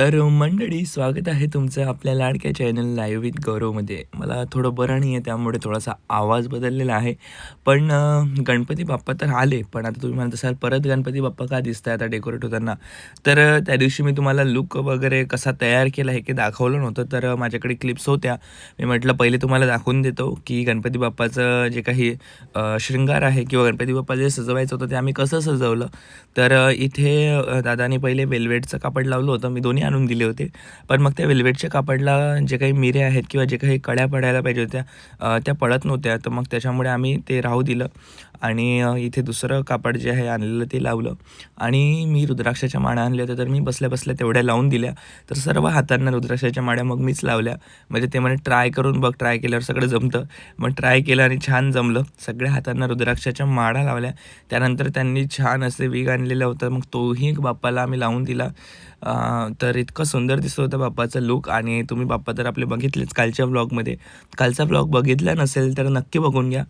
तर मंडळी स्वागत आहे तुमचं आपल्या लाडक्या चॅनल लाईव्ह विथ गौरवमध्ये मला थोडं बरं नाही आहे त्यामुळे थोडासा आवाज बदललेला आहे. पण गणपती बाप्पा तर आले पण आता तुम्ही म्हणत असाल परत गणपती बाप्पा का दिसत आहे आता डेकोरेट होताना? तर त्या दिवशी मी तुम्हाला लुक वगैरे कसा तयार केला आहे की दाखवलं नव्हतं तर माझ्याकडे क्लिप्स होत्या. मी म्हटलं पहिले तुम्हाला दाखवून देतो की गणपती बाप्पाचं जे काही शृंगार आहे किंवा गणपती बाप्पा जे सजवायचं होतं ते आम्ही कसं सजवलं? तर इथे अं, दादानी पहिले वेल्वेटचं कापड लावलं होतं. मी दोन्ही आणून दिले होते. पण मग त्या वेल्वेटच्या कापडला जे काही मिरे आहेत किंवा जे काही कड्या पडायला पाहिजे होत्या त्या पडत नव्हत्या. तर मग त्याच्यामुळे आम्ही ते राहू दिलं. आणि इथे दुसरं कापड जे आहे आणलेलं ते लावलं. आणि मी रुद्राक्षाच्या माळ्या आणल्या होत्या तर मी बसल्या बसल्या तेवढ्या लावून दिल्या. तर सर्व हातांना रुद्राक्षाच्या माळ्या मग मीच लावल्या. म्हणजे ते म्हणे ट्राय करून बघ ट्राय केल्यावर सगळं जमतं. मग ट्राय केलं आणि छान जमलं. सगळ्या हातांना रुद्राक्षाच्या माळा लावल्या. त्यानंतर त्यांनी छान असे वीग आणलेलं होतं. मग तोही एक बाप्पाला आम्ही लावून दिला. तर इतकं सुंदर दिसत होतं बाप्पाचं लुक आणि तुम्ही बाप्पा तर आपले बघितलेच कालच्या ब्लॉगमध्ये कालचा ब्लॉग बघितला नसेल तर नक्की बघून घ्या.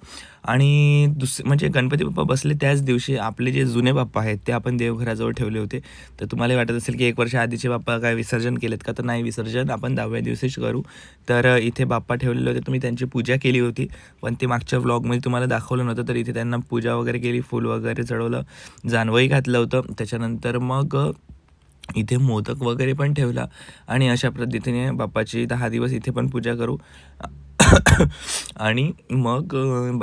आणि दुस म्हणजे गणपती बाप्पा बसले त्याच दिवशी आपले जे जुने बाप्पा आहेत ते आपण देवघराजवळ ठेवले होते. तर तुम्हाला वाटत असेल की एक वर्ष आधीचे बाप्पा काय विसर्जन केलेत का? तर नाही विसर्जन. आपण दहाव्या दिवशीच करू. तर इथे बाप्पा ठेवलेले होते. तुम्ही त्यांची पूजा केली होती. पण ते मागच्या व्लॉगमध्ये तुम्हाला दाखवलं नव्हतं. तर इथे त्यांना पूजा वगैरे केली फूल वगैरे चढवलं जानवही घातलं होतं. त्याच्यानंतर मग इथे मोदक वगैरे पण ठेवला. आणि अशा पद्धतीने बाप्पाची दहा दिवस इथे पण पूजा करू. आणि मग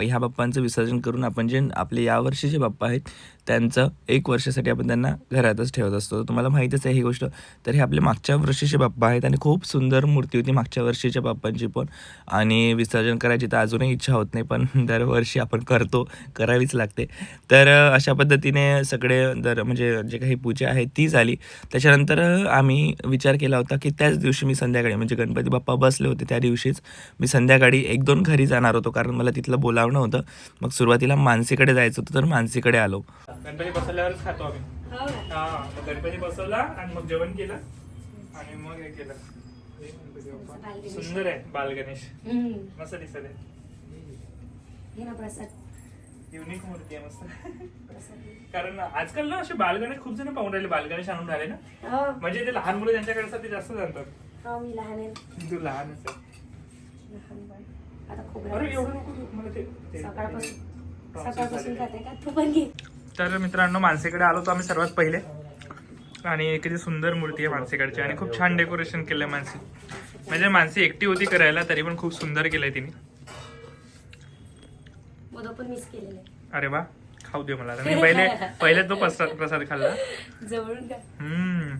ह्या बाप्पांचं विसर्जन करून आपण जे आपले यावर्षी जे बाप्पा आहेत त्यांचं एक वर्षासाठी आपण त्यांना घरातच ठेवत असतो. तुम्हाला माहीतच आहे ही गोष्ट. तर हे आपले मागच्या वर्षीचे बाप्पा आहेत आणि खूप सुंदर मूर्ती होती मागच्या वर्षीच्या बाप्पांची पण. आणि विसर्जन करायची तर अजूनही इच्छा होत नाही पण दरवर्षी आपण करतो करावीच लागते. तर अशा पद्धतीने सगळे दर म्हणजे जे काही पूजा आहे ती झाली. त्याच्यानंतर आम्ही विचार केला होता की त्याच दिवशी मी संध्याकाळी म्हणजे गणपती बाप्पा बसले होते त्या दिवशीच मी संध्याकाळी एक दोन घरी जाणार होतो कारण मला तिथलं बोलावणं होतं. मग सुरुवातीला मानसीकडे जायचं होतं तर मानसीकडे आलो. गणपती बसवल्यावरच खातो आम्ही हो? हा मग गणपती बसवला आणि मग जेवण केलं आणि मग हे केलं गणपती बाप्पा. बालगणेश. सुंदर आहे बाल गणेश हम्म. मस्त दिसत आहे घे ना प्रसाद युनिक मूर्ती आहे मस्त प्रसाद. कारण आजकाल ना असे बालगणेश खूप जण पाहून राहिले बालगणेश आणून राहिले ना हो म्हणजे ते लहान मुलं ज्यांच्याकडे असतात ते जास्त जाणतात हो मी लहान आहे तू लहानच आहे लहान बाळ. आता खूप अरे एवढं नको देऊ. मला ते ते- सकाळपासून सकाळपासून खाते का तू पण घे तर मित्रांनो मानसीकडे आलो तो आम्ही सर्वात पहिले. आणि किती सुंदर मूर्ती आहे मानसीकडची आणि खूप छान डेकोरेशन केलंय मानसी म्हणजे मानसी एकटी होती करायला तरी पण खूप सुंदर तिने. पण मिस केलेले अरे वा खाऊ दे मला मी पहिले पहिले तो प्रसाद प्रसाद खाल्ला. जवळून का हम्म.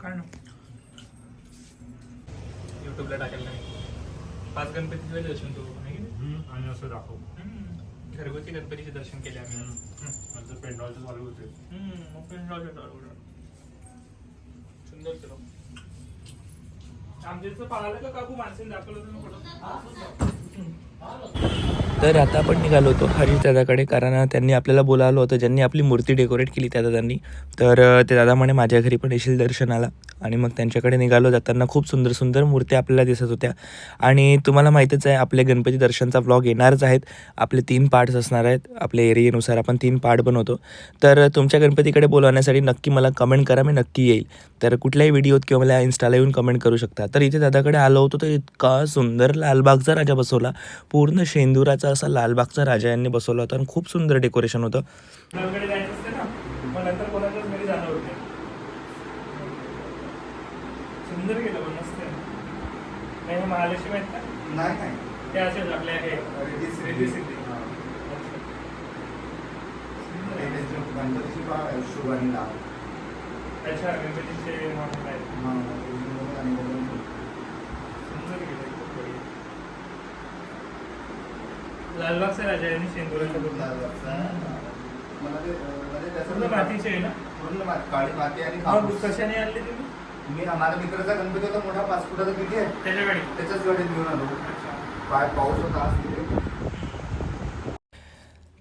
काय ना? युट्यूबला टाकेल नाही. पाच आहे की? नाही? आणि असं दाखव. घरगुती गणपतीचे दर्शन केले आम्ही. नंतर पेंडॉलचं चालू होते. हम्म, मग जाऊ शकतो अगोदर. सुंदर केलं. आमच्या इथं पाहिलं का काकू माणसाने दाखवलं तुम्ही फोटो? तर आता आपण निघालो होतो हरीश दादाकडे कारण त्यांनी आपल्याला बोलावलं होतं ज्यांनी आपली मूर्ती डेकोरेट केली त्या दादांनी. तर ते दादा म्हणे माझ्या घरी पण येशील दर्शनाला. आणि मग त्यांच्याकडे निघालो जाताना खूप सुंदर सुंदर मूर्त्या आपल्याला दिसत होत्या. आणि तुम्हाला माहीतच आहे आपले गणपती दर्शनचा व्लॉग येणारच आहेत. आपले तीन पार्ट्स असणार आहेत. आपल्या एरियेनुसार आपण तीन पार्ट बनवतो. तर तुमच्या गणपतीकडे बोलवण्यासाठी नक्की मला कमेंट करा मी नक्की येईल. तर कुठल्याही व्हिडिओत किंवा मला इन्स्टाला येऊन कमेंट करू शकता. तर इथे दादाकडे आलो होतो तर इतका सुंदर लालबागचा राजा बसवला. पूर्ण शेंदुराचा असा लालबागचा राजा यांनी बसवला होता आणि खूप सुंदर डेकोरेशन होतं. नवीकडे जायचं असते ना मग नंतर कोणाच्याच घरी जाणार होते सुंदर गेलं पण मस्त आहे. नाही हे महालक्ष्मी आहेत का नाही नाही ते असेच आपले हे रिद्धी सिद्धी. रिद्धी सिद्धी. हा. अच्छा. हे त्यांचे गणपतीची बा शुभ आणि लाभ अच्छा गणपतीचे महाल आहेत. हा, त्याच्यामुळे आणि वगैरे. सुंदर गेलं खूप बढिया. लालबागचा राजा यांनी शेंदुराचा पूर्ण मातीचे आहे ना? पूर्ण माती काळी माती आणि कापूस. कशाने आणले तुम्ही? मी माझ्या मित्राचा गणपती होता मोठा पाच फुटाचा किती आहे. त्याच्या गाडी त्याच्याच गाडीत घेऊन आलो. पाय पाऊस होता आज.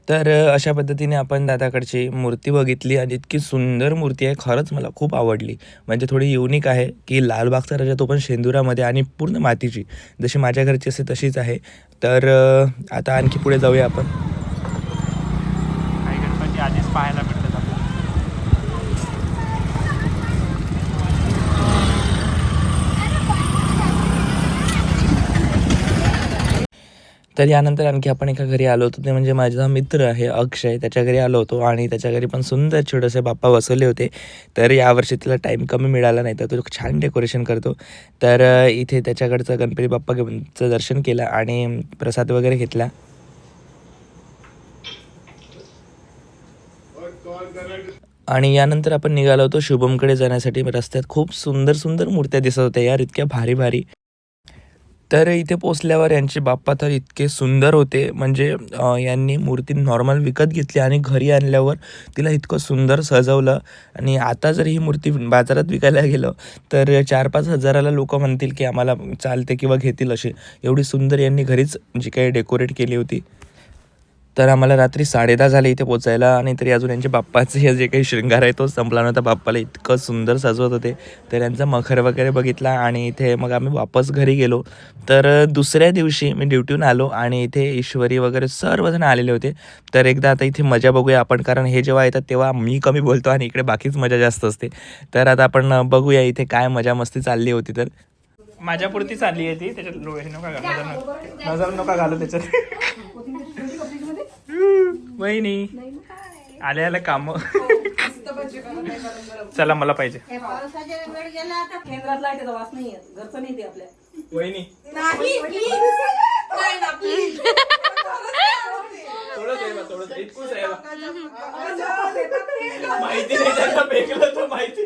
तर अशा पद्धतीने आपण दादाकडची मूर्ती बघितली आणि इतकी सुंदर मूर्ती आहे खरंच मला खूप आवडली. म्हणजे थोडी युनिक आहे की लालबागचा राजा तो पण शेंदुरामध्ये आणि पूर्ण मातीची. जशी माझ्या घरची असते तशीच आहे. तर आता आणखी पुढे जाऊया आपण काही गणपती आधीच पाहायला मिळतात आपल्याला तर यानंतर आणखी आपण एका घरी आलो होतो. ते म्हणजे माझा मित्र आहे अक्षय. त्याच्या घरी आलो होतो आणि त्याच्या घरी पण सुंदर छोटेसे बाप्पा बसवले होते. तर यावर्षी तिला टाईम कमी मिळाला नाही तर तो छान डेकोरेशन करतो. तर इथे त्याच्याकडचं गणपती बाप्पाचं दर्शन केलं आणि प्रसाद वगैरे घेतला. आणि यानंतर आपण निघालो होतो शुभमकडे जाण्यासाठी. रस्त्यात खूप सुंदर सुंदर मूर्त्या दिसत होत्या. यार इतक्या भारी भारी. तर इथे पोचल्यावर यांचे बाप्पा तर इतके सुंदर होते. म्हणजे यांनी मूर्ती नॉर्मल विकत घेतली आणि घरी आणल्यावर तिला इतकं सुंदर सजवलं. आणि आता जर ही मूर्ती बाजारात विकायला गेलं तर चार पाच हजाराला लोक म्हणतील की आम्हाला चालते किंवा घेतील असे. एवढी सुंदर यांनी घरीच जी काही डेकोरेट केली होती. तर आम्हाला रात्री साडेदहा झाले इथे पोचायला आणि तरी अजून यांचे बाप्पाचे हे जे काही शृंगार आहे तो संपला नव्हता. बाप्पाला इतकं सुंदर सजवत होते. तर यांचा मखर वगैरे बघितला आणि इथे मग आम्ही वापस घरी गेलो. तर दुसऱ्या दिवशी मी ड्युटीहून आलो आणि इथे ईश्वरी वगैरे सर्वजण आलेले होते. तर एकदा आता इथे मजा बघूया आपण कारण हे जेव्हा येतात तेव्हा मी कमी बोलतो आणि इकडे बाकीच मजा जास्त असते. तर आता आपण बघूया इथे काय मजा मस्ती चालली होती तर. माझ्या पुरती चालली आहे ती त्याच्यात हे नका- नजर नका घालू त्याच्यात. वहिनी. आले आले काम. चला मला पाहिजे. वहिनी. माहिती नाही. त्याला माहिती.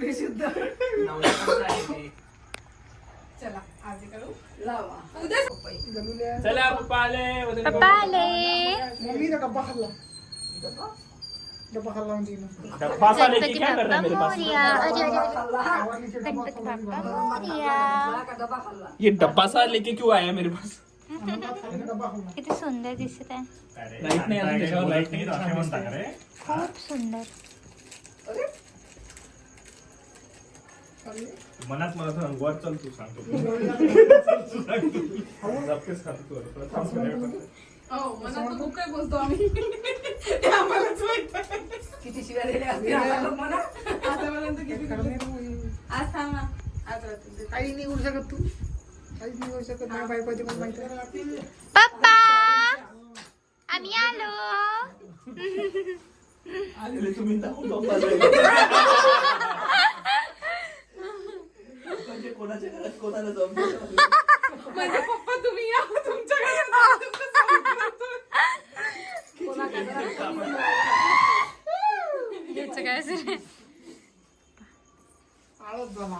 बेशुद्ध वास घेऊन चला पप्पा आले. वजन पप्पा आले. डब्बा साले की गणपती क्या कर रहा बाप्पा मेरे पास? मोरया. अरे अरे अरे. गणपती बाप्पा मोरया. ये डब्बा सा लेके क्यों आया मेरे पास? किती सुंदर दिसत आहे. लाइट नाही अजून त्याच्यावर लाइट नाही खूप सुंदर. मनात मला तर वर चल तू सांगतो जपकेच खातो तू आता. थांब थोड्या वेळ. किती शिव्या दिल्या असतील आम्हाला म्हणा. आज थांब ना. आज रात्री. काही निघू शकत तू काहीच शकत नाही बायकोची पण माहिती. पप्पा आम्ही आलो आलेले तुम्ही दाखवून म्हणजे कोणाच्या घरात कोणाला जमतं याचं काय असेल? आळस झाला.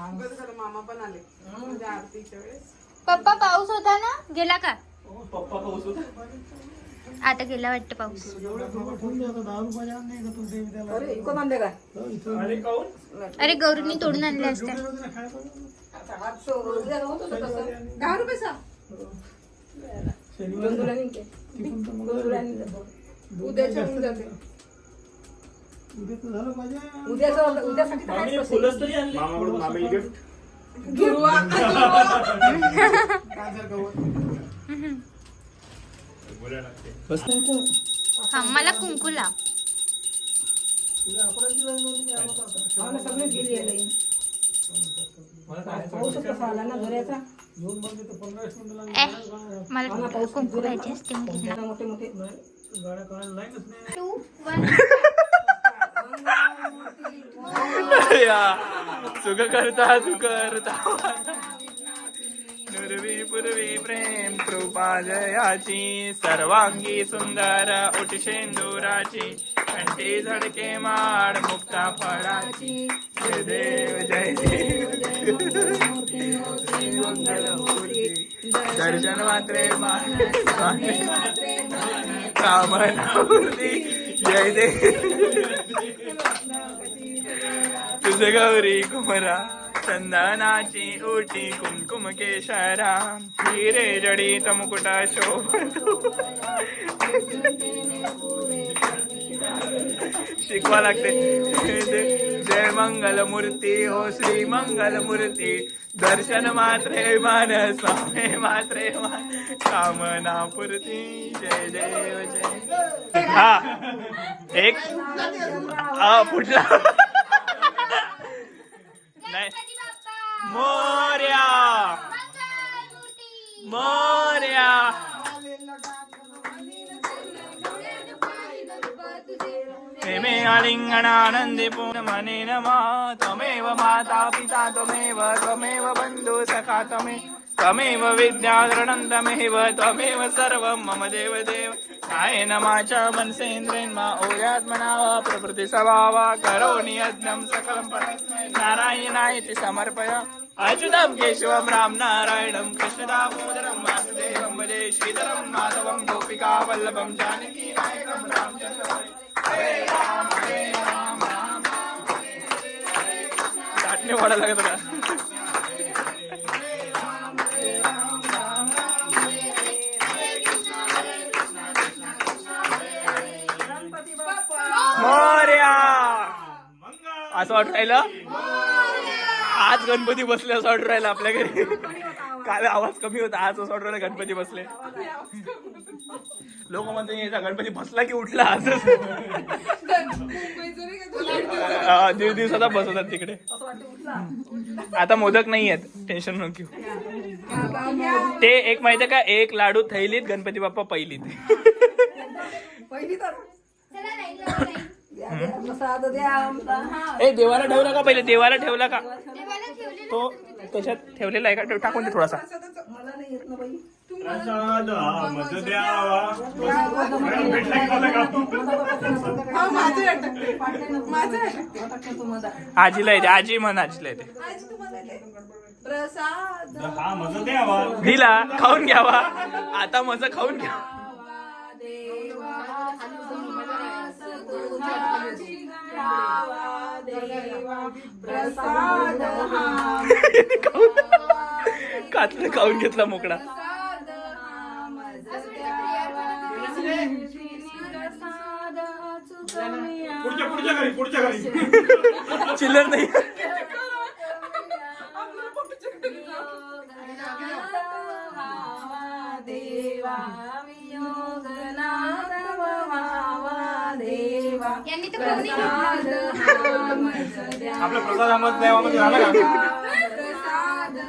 आळस. पप्पा पाऊस होता ना? गेला का? पप्पा पाऊस होता. आता गेला वाटतं पाऊस. अरे काय अरे काऊन अरे गौरीनी तोडून आणले असते हात. तसं. दहा रुपयेचा निघते. निघते. उद्याच्या होऊन जाते. उद्याचं उद्यासाठी तर काहीच मामाकडून मामी गिफ्ट बोलायला लागते हा मला कुंकू लाव गेली आहे लाईन. पाऊसच कसा आला ना घराचा ए मला कुंकू पाहिजे असते मी घेणार. मोठे मोठे. Two, one. सुख करता तू करता. नुरवी पूर्वी प्रेम कृपा जयाची. सर्वांगी सुंदर उठ शेंदुराची कंठी झडके माड मुक्ता फळाची जय देव जय देव दर्शन मात्रे मान कामनावृत्ती जय देव तुझ गौरी कुमरा चंदनाची ओटी कुमकुम केशरा हिरे जडित मुकुट शोभतो शिकवा लागते. जय मंगल मूर्ती हो श्री मंगल मूर्ती दर्शन मात्रे मान स्वामी मात्रे मान. कामना पूर्ती जय देव जय. हा एक. हा पुढला. नाही. मोर्या. मोर्या. मे आलिङ्गनानन्दे पूर्णमने नमः। त्वमेव माता पिता त्वमेव त्वमेव बन्धु सखा त्वमे त्वमेव विद्याधरणं त्वमेव त्वमेव सर्वं मम देवदेव। देव कायेन माचा मनसेन्द्रेन्मा ओर्यात्मना वा प्रकृति स्वभावा करोमि यज्ञं सकलं परस्मै नारायणायति समर्पय। अच्युतं केशवं राम नारायणं कृष्णदामोदरं वासुदेवं भजे श्रीधरं माधवं गोपिका वल्लभं जानकी नायकं रामचन्द्रं चाटणी वाढायला लागत होता। मोर्या! असं वाटू राहिलं? आज गणपती बसले असं वाटू राहिलं आपल्या घरी. काल आवाज कमी होता आज असं वाटू राहिलं गणपती बसले. लोक म्हणतात याचा गणपती बसला की उठला हा, दीड दिवसाचा बसवतात तिकडे. आता मोदक नाही आहेत. टेन्शन नको घेऊ. ते एक माहितीये का? एक लाडू थैलीत गणपती बाप्पा पहिलीत. पहिली तर चला नाही लावा नाही. द्या, द्या, प्रसाद द्या आमचा ए देवाला ठेवला का पहिले देवाला ठेवला का तो त्याच्यात ठेवलेला आहे का? ठेव- टाकून दे थोडासा. मला नाही येत ना बाई. प्रसाद हा मज द्यावा. भेटला की झालं का हा माझं अटकते माझं अटकते अटकते तुम्हाला आजीला येते आजी म्हण आजीला येते. हा दिला खाऊन घ्यावा. आता मजा खाऊन घ्या. कातलं खाऊन घेतला मोकळा? पुढच्या पुढच्या घरी पुढच्या यांनी तर कोणी प्रसाद अहमद देवामध्ये झालं का?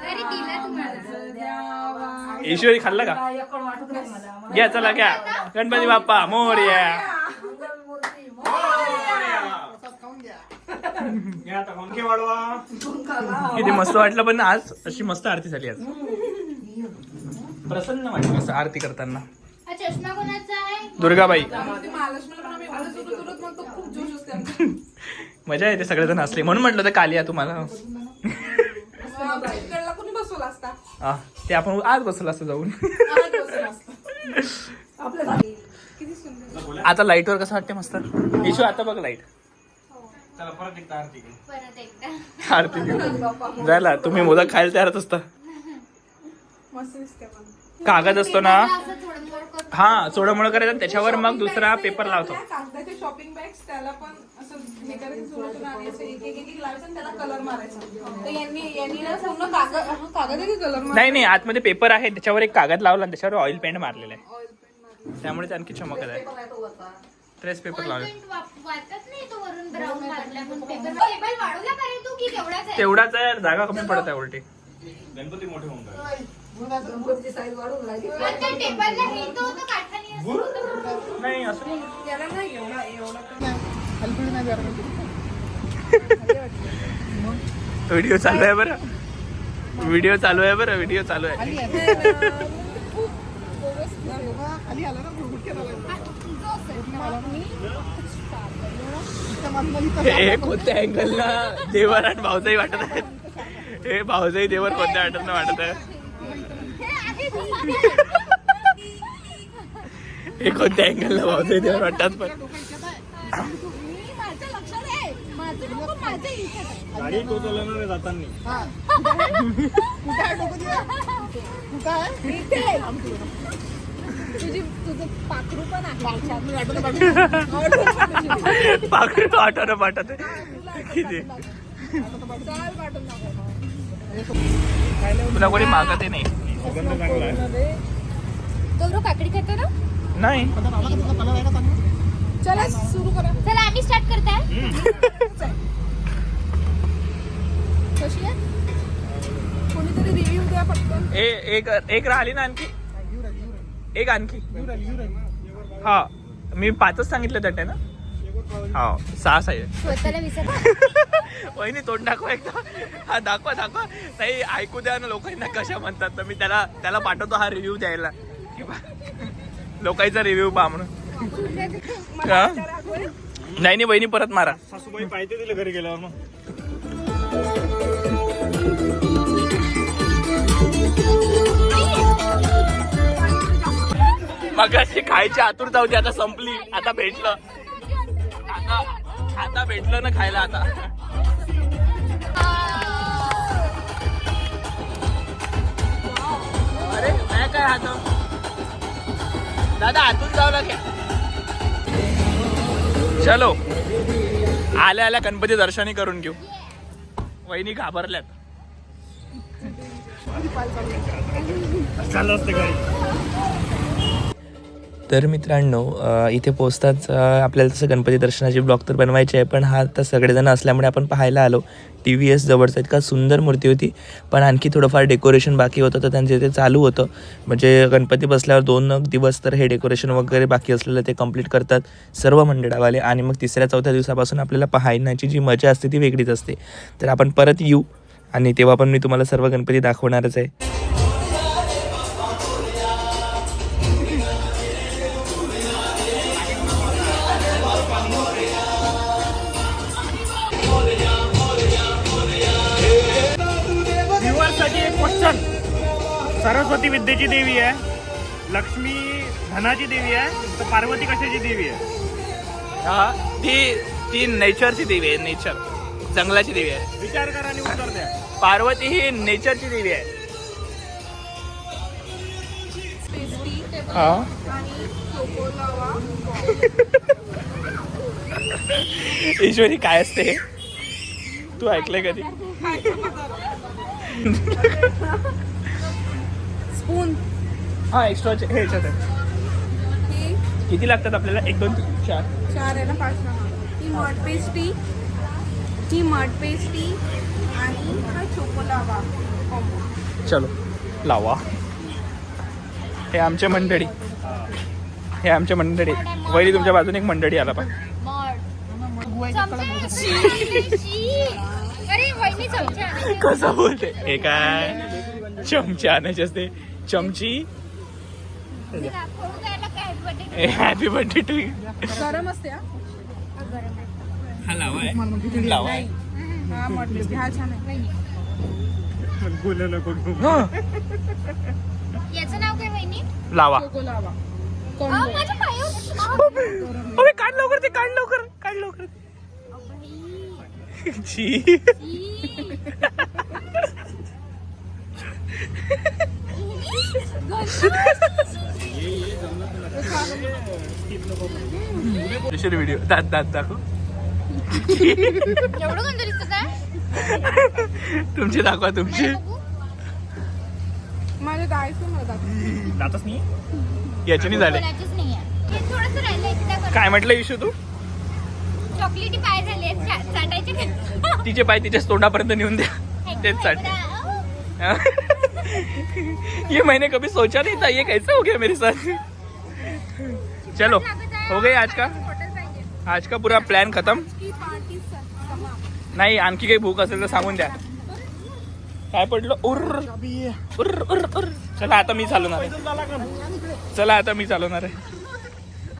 अरे दिला तुम्हाला. ईश्वरी खाल्ला का? एकड वाटत नाही मला घ्या चला घ्या. गणपती बाप्पा मोर्या. घ्या आता पंखे वाढवा. किती मस्त वाटलं पण आज अशी मस्त आरती झाली आज. प्रसन्न वाटलं. असं आरती करताना. हा चष्मा कोणाचा आहे? दुर्गाबाई. मजा येते सगळेजण असले म्हणून म्हटलं कालिया तुम्हाला. कोणी बसवला असता? हा, ते आपण आज बसलो असतं जाऊन. आता लाईटवर कसं वाटते मस्त? इशू आता बघ लाइट. चला परत एकदा आरती घेऊ. परत एकदा. आरती घेऊन जायला तुम्ही मोदक खायला तयारच असता. मस्त दिसते कागद असतो ना? हा चोडमोड करायचं आणि त्याच्यावर मग दुसरा पेपर लावतो. कागदाचे शॉपिंग बॅग्स त्याला पण असं हे करायचं सुरतून आणायचं एक एक एक लावायचं आणि त्याला कलर मारायचा. तर यांनी यांनी ना पूर्ण कागद हा, कागद आहे की कलर मार नाही नाही आतमध्ये पेपर आहे त्याच्यावर एक कागद लावला आणि त्याच्यावर ऑइल पेंट मारलेला आहे. त्यामुळे ते आणखी चमकत आहे. ट्रेस पेपर लावले Oil paint वाप- वाटत नाही तो वरून ब्राऊन मारला पण पेपर टेबल वाढवला का रे तू की तेवढाच आहे? तेवढाच आहे जागा कमी पडत आहे उलटी. गणपती मोठे होऊन जाईल. गणपतीची साईज वाढून राहिली. आणि त्या टेबलला हे तो होतं काठाने असं होतं. नाही असं त्याला नाही एवढा एवढा तर नाही. हलगुडी नाही जरा व्हिडिओ चालू आहे बरं. व्हिडिओ चालू आहे बरं व्हिडिओ चालू आहे. खाली आला ना गुडगुड हे कोणत्या अँगल ना देवर आणि भाऊजाई वाटत आहेत. हे भाऊजाई देवर कोणत्या वाटत वाटत आहे हे कोणत्या अँगल ना भाऊजाई देवर वाटतात पण. माझं लक्षात आहे माझं गाडी तो चालवणार आहे? जाताना. तुझी तुझं पाखरू पण आहे. आठवणं पाठवत किती. तुला कोणी मागत नाही. गौरव काकडी खातो ना? नाही. चला सुरू करा. चला आम्ही स्टार्ट करताय. कशी आहे? कोणीतरी रिव्ह्यू द्या पटकन. ए एक एक राहिली ना आणखी? एक आणखी. हा. मी पाचच सांगितलं त्या ना? हा सहा साई स्वतःला विसर तोंड दाखवा एकदा. हा दाखवा दाखवा. नाही ऐकू द्या ना लोकांना कशा म्हणतात. तर मी त्याला त्याला पाठवतो हा रिव्ह्यू द्यायला. लोकांचा रिव्ह्यू पहा म्हणून? नाही नाही वहिनी परत मारा. सासूबाई पाहिजे तिला घरी गेल्यावर मग. मग अशी खायची आतुरता होती आता संपली. आता भेटलं. आता आता भेटलं ना खायला आता. अरे काय काय हात दादा आतून जाऊ लागेल. चलो. आल्या आल्या गणपती दर्शनी करून घेऊ. वहिनी घाबरल्यात. असते तर मित्रांनो इथे पोचताच आपल्याला तसं गणपती दर्शनाची ब्लॉग तर बनवायची आहे पण हा आता सगळेजण असल्यामुळे आपण पाहायला आलो. टी व्ही एस जवळचा इतका सुंदर मूर्ती होती पण आणखी थोडंफार डेकोरेशन बाकी होतं तर त्यांचे इथे चालू होतं. म्हणजे गणपती बसल्यावर दोन दिवस तर हे डेकोरेशन वगैरे बाकी असलेलं ते कंप्लीट करतात सर्व मंडळावाले. आणि मग तिसऱ्या चौथ्या दिवसापासून आपल्याला पाहण्याची जी मजा असते ती वेगळीच असते. तर आपण परत येऊ आणि तेव्हा पण मी तुम्हाला सर्व गणपती दाखवणारच आहे. सरस्वती विद्येची देवी आहे. लक्ष्मी धनाची देवी आहे. तर पार्वती कशाची देवी आहे? हा ती ती नेचरची देवी आहे नेचर. जंगलाची देवी आहे. विचार करा आणि उत्तर द्या. पार्वती ही नेचरची देवी आहे. हा. ईश्वरी काय असते? तू ऐकलंय कधी? हा एक्स्ट्रा हे ह्याच्यात आहे ही किती लागतात आपल्याला? एक दोन तीन चार. चार आहे ना पाच ना ही मड पेस्टी ही मड पेस्टी आणि हा. चलो लावा. हे आमचे मंडळी. हे आमचे मंडळी. वैरी तुमच्या बाजूने एक मंडळी आला पण. कसं बोलते? हे काय? चमचे आणायचे असते. चमची दाखवू द्यायला काय बटे हॅपी बर्थडे टू गरम असते हा? हा लावा लावा हा हा छान कोण हा, याचं नाव काय वहिनी? लावा. पायावर अबे काढ लवकर ते काढ लवकर काढ लवकर. छी व्हिडिओ दात दात दाखव. एवढं तुमची दाखवा तुमची. मला दाखव. जातच नाही याच्याने झाले. कोणाचीच नाहीये. हे थोडंसं राहिलं एकदा कर. काय म्हटलं इशू तू? चॉकलेटी पाय झाले चाटायचे? तिचे पाय तिच्या तोंडापर्यंत नेऊन द्या. तेच साठी अहो, ये मैंने कभी सोचा नहीं था ये कैसे हो गया मेरे साथ? चलो हो गई आज का? आज का पूरा प्लॅन खतम? नाही आणखी काही भूक असेल तर सांगून द्या. काय पडलं? उर. उर उर उर. चला आता मी चालवणार आहे. चला आता मी चालवणार आहे.